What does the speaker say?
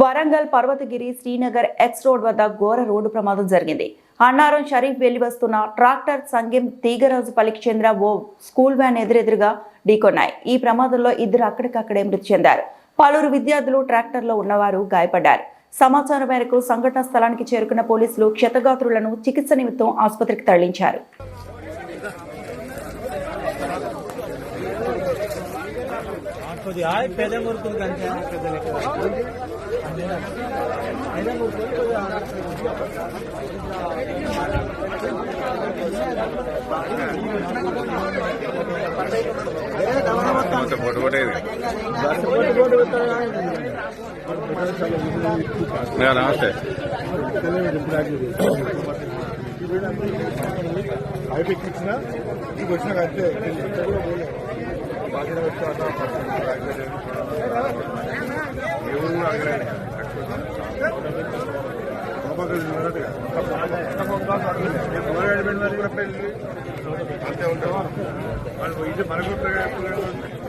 Warangal Parvathagiri Srinagar X road వద్ద ఘోర road ప్రమాదం జరిగింది. అన్నారం షరీఫ్ వెళ్ళి వస్తున్న ట్రాక్టర్ సంగెం తీగరాజుపల్లికి చెందిన ఓ స్కూల్ వ్యాన్ ఎదురెదురుగా ఢీకొన్నాయి. ఈ ప్రమాదంలో ఇద్దరు అక్కడికక్కడే మృతి చెందారు. పలువురు విద్యార్థులు ట్రాక్టర్లో ఉన్నవారు గాయపడ్డారు. సమాచారం మేరకు సంఘటన స్థలానికి చేరుకున్న పోలీసులు క్షతగాత్రులను చికిత్స నిమిత్తం ఆసుపత్రికి తరలించారు. కొద్దిగా నమస్తే ఇచ్చిన నీకు వచ్చిన అంతే. కూడా బాగా అంతే ఉంటావా వాళ్ళు ఇది మనకు